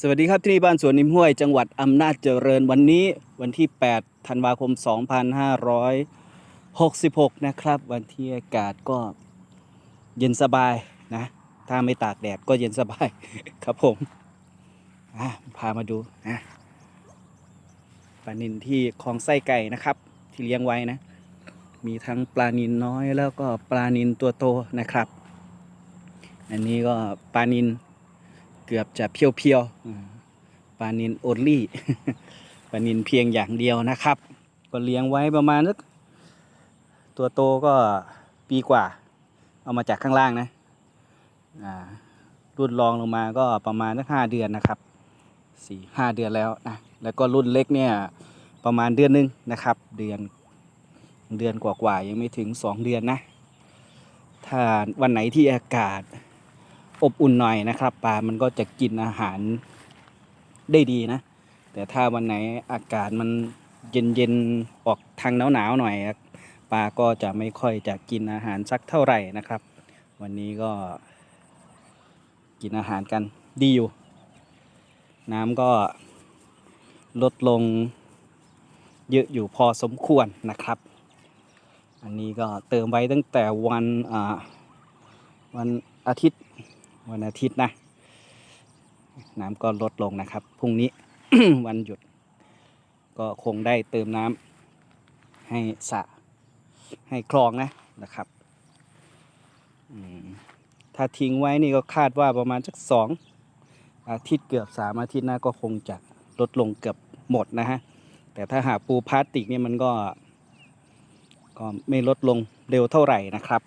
สวัสดีครับที่นี่บ้านสวนนิมห้วยจังหวัดอำนาจเจริญวันนี้วันที่ 8 ธันวาคม 2566 นะครับ วันที่อากาศก็เย็นสบายนะ ถ้าไม่ตากแดดก็เย็นสบาย ครับผมพามาดูนะปลานินที่คลองไส้ไก่นะครับ ที่เลี้ยงไว้นะ มีทั้งปลานินน้อยแล้วก็ปลานินตัวโตนะครับ อันนี้ก็ปลานิน กือบจะเพียวๆอ่าปลานินโอลี่ปลานินเพียงอย่างเดียวนะครับ ก็เลี้ยงไว้ประมาณสักตัวโตก็ปีกว่า เอามาจากข้างล่างนะอ่ารุ่นรองลงมาก็ประมาณสักห้าเดือนนะครับสี่ห้าเดือนแล้วนะแล้วก็รุ่นเล็กเนี่ยประมาณเดือนหนึงนะครับ เดือนเดือนกว่าๆยังไม่ถึงสองเดือนนะถ้าวันไหนที่อากาศ อบอุ่นหน่อยนะครับปลามันก็จะกินอาหารได้ดีนะ แต่ถ้าวันไหนอากาศมันเย็นเย็นๆออกทางหนาวหนาวๆหน่อยปลาก็จะไม่ค่อยจะกินอาหารสักเท่าไหร่นะครับ วันนี้ก็กินอาหารกันดีอยู่ น้ำก็ลดลงเยอะอยู่พอสมควรนะครับ อันนี้ก็เติมไว้ตั้งแต่วันวันอาทิตย์ วันอาทิตย์นะ น้ำก็ลดลงนะครับ พรุ่งนี้ วันหยุด ก็คงได้เติมน้ำให้สระให้คลองนะนะครับ ถ้าทิ้งไว้นี่ก็คาดว่าประมาณสักสองอาทิตย์เกือบสามอาทิตย์นะก็คงจะลดลงเกือบหมดนะฮะ แต่ถ้าหากปูพลาสติกเนี่ยมันก็ ก็ไม่ลดลงเร็วเท่าไหร่นะครับ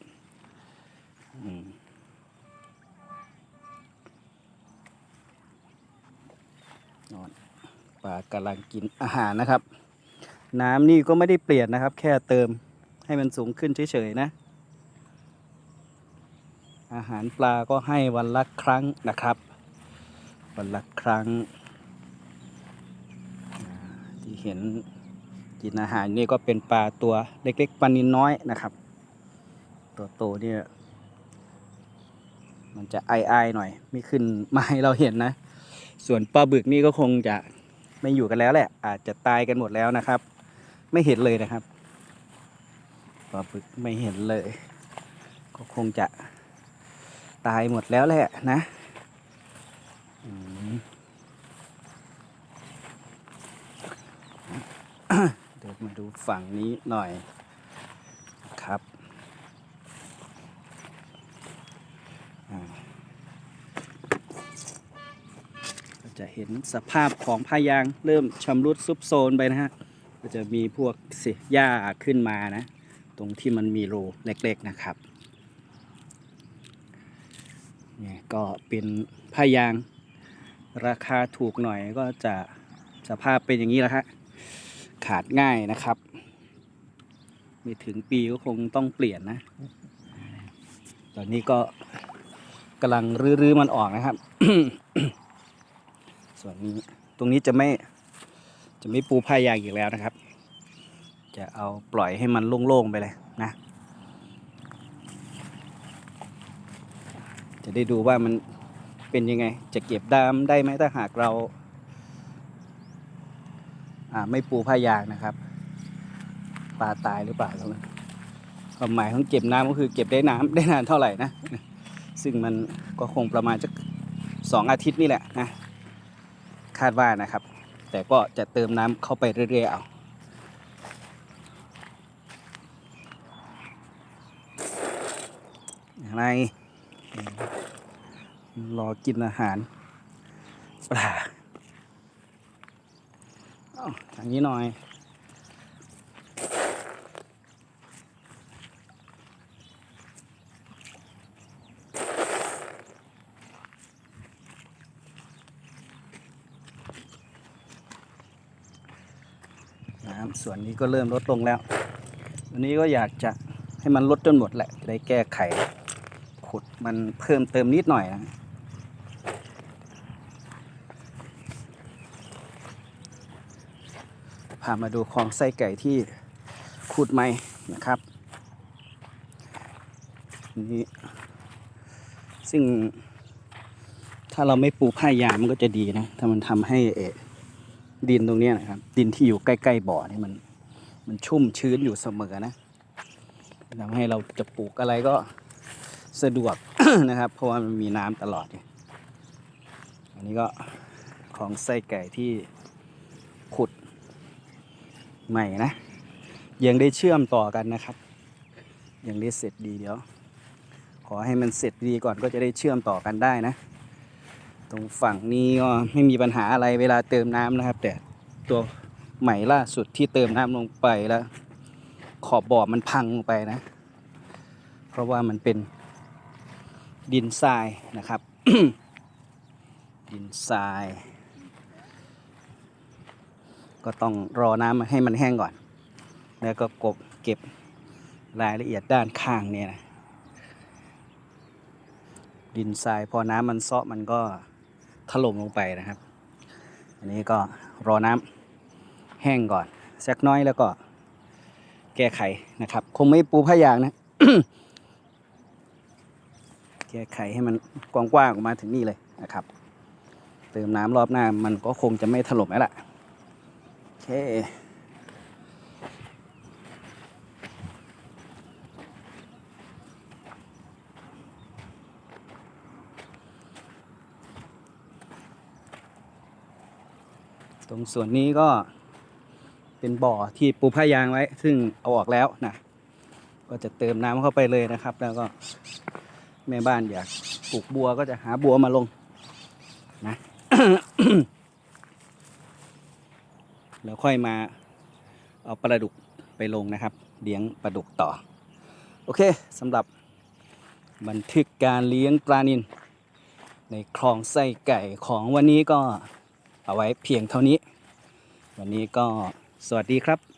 อืม นอนปลากำลังกินอาหารนะครับ น้ำนี่ก็ไม่ได้เปลี่ยนนะครับ แค่เติมให้มันสูงขึ้นเฉยๆนะ อาหารปลาก็ให้วันละครั้งนะครับ วันละครั้ง ที่เห็นกินอาหารนี่ก็เป็นปลาตัวเล็กๆปลานินน้อยนะครับ ตัวโตเนี่ยมันจะไอๆหน่อย ไม่ขึ้นมาให้เราเห็นนะ ส่วนปลาบึกนี่ก็คงจะไม่อยู่กันแล้วแหละ อาจจะตายกันหมดแล้วนะครับ ไม่เห็นเลยนะครับปลาบึกไม่เห็นเลย ก็คงจะตายหมดแล้วแหละนะเดี๋ยวมาดูฝั่งนี้หน่อยครับอ่า ก็ จะเห็นสภาพของพายางเริ่มชำรุดซุบโซนไปนะฮะก็จะมีพวกเสิหญ้าขึ้นมานะ ตรงที่มันมีรูเล็กๆนะครับเนี่ยก็เป็นพายางราคาถูกหน่อยก็จะสภาพเป็นอย่างนี้แหละฮะขาดง่ายนะครับไม่ถึงปีก็คงต้องเปลี่ยนนะ ตอนนี้ก็กำลังรื้อๆมันออกนะครับ ส่วนนี้ตรงนี้จะไม่จะไม่ปูผ้ายางอีกแล้วนะครับ จะเอาปล่อยให้มันโล่งๆไปเลยนะ จะได้ดูว่ามันเป็นยังไง จะเก็บดามได้ไหมถ้าหากเราไม่ปูผ้ายางนะครับปลาตายหรือเปล่าตรงนั้นความหมายของเก็บน้ำก็คือเก็บได้น้ำได้นานเท่าไหร่นะ ซึ่งมันก็คงประมาณสักสองอาทิตย์นี่แหละนะ คาดว่านะครับ แต่ก็จะเติมน้ำเข้าไปเรื่อยๆเอาอะไรรอกินอาหารปลาอ้าทางนี้หน่อย น้ำส่วนนี้ก็เริ่มลดลงแล้ววันนี้ก็อยากจะให้มันลดจนหมดแหละจะได้แก้ไข ขุดมันเพิ่มเติมนิดหน่อยนะพามาดูคลองไส้ไก่ที่ขุดใหม่นะครับนี่ซึ่งถ้าเราไม่ปูผ้ายางมันก็จะดีนะ ถ้ามันทำให้เอ ดินตรงนี้นะครับ ดินที่อยู่ใกล้ๆบ่อนี่มัน มันชุ่มชื้นอยู่เสมอนะทำให้เราจะปลูกอะไรก็สะดวกนะครับ เพราะว่ามันมีน้ำตลอดอันนี้ก็ของไส้ไก่ที่ขุดใหม่นะ ยังได้เชื่อมต่อกันนะครับ ยังได้เสร็จดีเดี๋ยว ขอให้มันเสร็จดีก่อนก็จะได้เชื่อมต่อกันได้นะ ตรงฝั่งนี้ก็ไม่มีปัญหาอะไรเวลาเติมน้ำนะครับ แต่ตัวใหม่ล่าสุดที่เติมน้ำลงไปแล้ว ขอบบ่อมันพังลงไปนะ เพราะว่ามันเป็นดินทรายนะครับ ดินทราย ก็ต้องรอน้ำให้มันแห้งก่อน แล้วก็กบเก็บรายละเอียดด้านข้างเนี่ยนะดินทรายพอน้ำมันเซาะมันก็ ถล่มลงไปนะครับ อันนี้ก็รอน้ำแห้งก่อนสักน้อยแล้วก็แก้ไขนะครับ คงไม่ปูผ้ายางนะ แก้ไขให้มันกว้างๆออกมาถึงนี่เลยนะครับ เติมน้ำรอบหน้ามันก็คงจะไม่ถล่มแล้วล่ะโอเค ตรงส่วนนี้ก็เป็นบ่อที่ปูผ้ายางไว้ ซึ่งเอาออกแล้วนะ ก็จะเติมน้ำเข้าไปเลยนะครับ แล้วก็แม่บ้านอยากปลูกบัวก็จะหาบัวมาลงนะแล้วค่อยมาเอาปลาดุกไปลงนะครับเลี้ยงปลาดุกต่อ โอเคสำหรับบันทึกการเลี้ยงปลานินในคลองไส้ไก่ของวันนี้ก็ เอาไว้เพียงเท่านี้ วันนี้ก็สวัสดีครับ